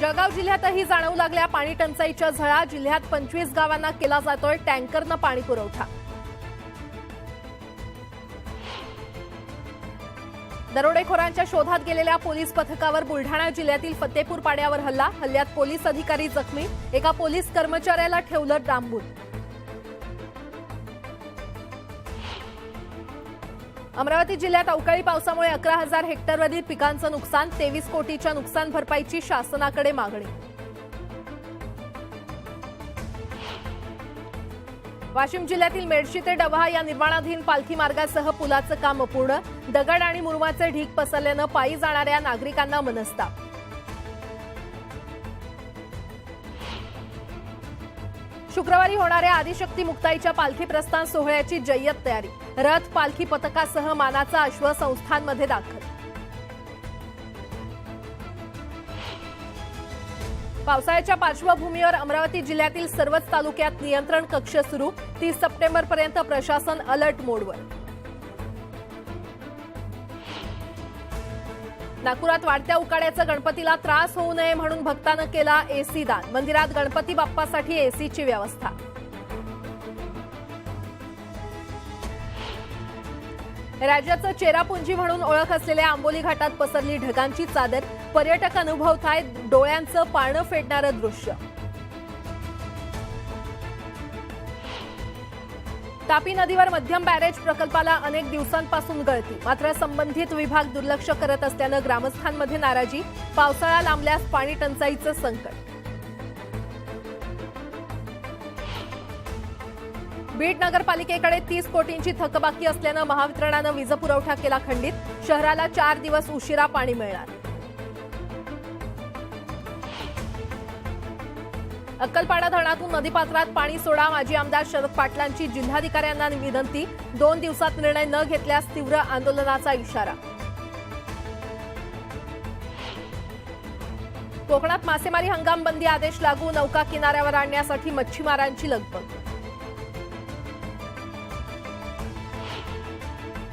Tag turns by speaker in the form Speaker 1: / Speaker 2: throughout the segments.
Speaker 1: जळगाव जिल्ह्यातही जाणवू लागल्या पाणी टंचाईच्या झळा. जिल्ह्यात पंचवीस गावांना केला जातोय टँकरनं पाणी पुरवठा. दरोडेखोरांच्या शोधात गेलेल्या पोलीस पथकावर बुलढाणा जिल्ह्यातील फतेपूर पाड्यावर हल्ला. हल्ल्यात पोलीस अधिकारी जखमी. एका पोलीस कर्मचाऱ्याला ठेवलं डांबून. अमरावती जिल्ह्यात अवकाळी पावसामुळे अकरा हजार हेक्टरवरील पिकांचं नुकसान तेवीस कोटीच्या नुकसान भरपाईची शासनाकडे मागणी. वाशिम जिल्ह्यातील मेडशी ते डव्हा या निर्माणाधीन पालखी मार्गासह पुलाचं काम अपूर्ण. दगड आणि मुरमाचे ढीक पसरल्यानं पायी जाणाऱ्या नागरिकांना मनस्ताप. शुक्रवारी होणाऱ्या आदिशक्ती मुक्ताईच्या पालखी प्रस्थान सोहळ्याची जय्यत तयारी. रथ पालखी पथकासह मानाचा अश्व संस्थांमध्ये दाखल. पावसाळ्याच्या पार्श्वभूमीवर अमरावती जिल्ह्यातील सर्वच तालुक्यात नियंत्रण कक्ष सुरू तीस सप्टेंबरपर्यंत प्रशासन अलर्ट मोडवर. नागपुरात वाढत्या उकाड्याचा गणपतीला त्रास होऊ नये म्हणून भक्तानं केला एसी दान. मंदिरात गणपती बाप्पासाठी एसीची व्यवस्था. राज्याचं चेरापुंजी म्हणून ओळख असलेल्या आंबोली घाटात पसरली ढगांची चादर पर्यटक अनुभवतायत डोळ्यांचं पाळणं फेडणारं दृश्य. तापी नदीवर मध्यम बॅरेज प्रकल्पाला अनेक दिवसांपासून गळती. मात्र संबंधित विभाग दुर्लक्ष करत असल्यानं ग्रामस्थांमध्ये नाराजी पावसाळा लांबल्यास पाणी टंचाईचं संकट. बीड नगरपालिकेकडे तीस कोटींची थकबाकी असल्यानं महावितरणानं वीज पुरवठा केला खंडित. शहराला चार दिवस उशिरा पाणी मिळणार. अक्कलपाडा धरणातून नदीपात्रात पाणी सोडा. माजी आमदार शरद पाटलांची जिल्हाधिकाऱ्यांना विनंती दोन दिवसात निर्णय न घेतल्यास तीव्र आंदोलनाचा इशारा. कोकणात मासेमारी हंगाम बंदी आदेश लागू. नौका किनाऱ्यावर आणण्यासाठी मच्छीमारांची लगबग.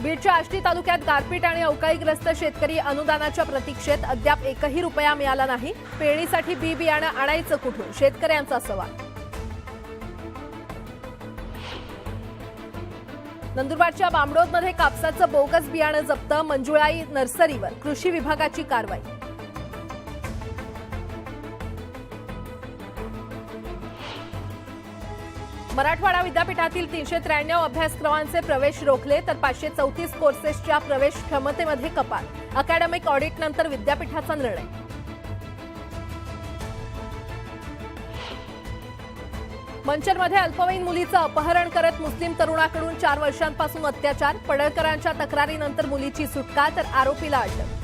Speaker 1: बीडच्या आष्टी तालुक्यात गारपीट आणि अवकाळीग्रस्त शेतकरी अनुदानाच्या प्रतीक्षेत अद्याप एकही रुपया मिळाला नाही. पेरणीसाठी बी बियाणं आणायचं कुठून? शेतकऱ्यांचा सवाल. नंदुरबारच्या बांबडोदमध्ये कापसाचं बोगस बियाणं जप्त मंजुळाई नर्सरीवर कृषी विभागाची कारवाई. मराठवाडा विद्यापीठातील तीनशे त्र्याण्णव अभ्यासक्रमांचे प्रवेश रोखले तर पाचशे चौतीस कोर्सेसच्या प्रवेश क्षमतेमध्ये कपात. अकॅडमिक ऑडिटनंतर विद्यापीठाचा निर्णय. मंचरमध्ये अल्पवयीन मुलीचं अपहरण करत मुस्लिम तरुणाकडून चार वर्षांपासून अत्याचार पडळकरांच्या तक्रारीनंतर मुलीची सुटका तर आरोपीला अटक.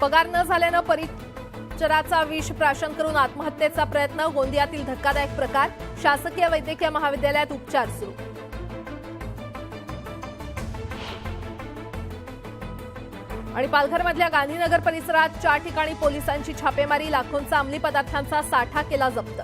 Speaker 1: पगार न झाल्यानं परी उपचाराचा विष प्राशन करून आत्महत्येचा प्रयत्न गोंदियातील धक्कादायक प्रकार शासकीय वैद्यकीय महाविद्यालयात उपचार सुरू. आणि पालघरमधल्या गांधीनगर परिसरात चार ठिकाणी पोलिसांची छापेमारी लाखोंचा अंमली पदार्थांचा साठा केला जप्त.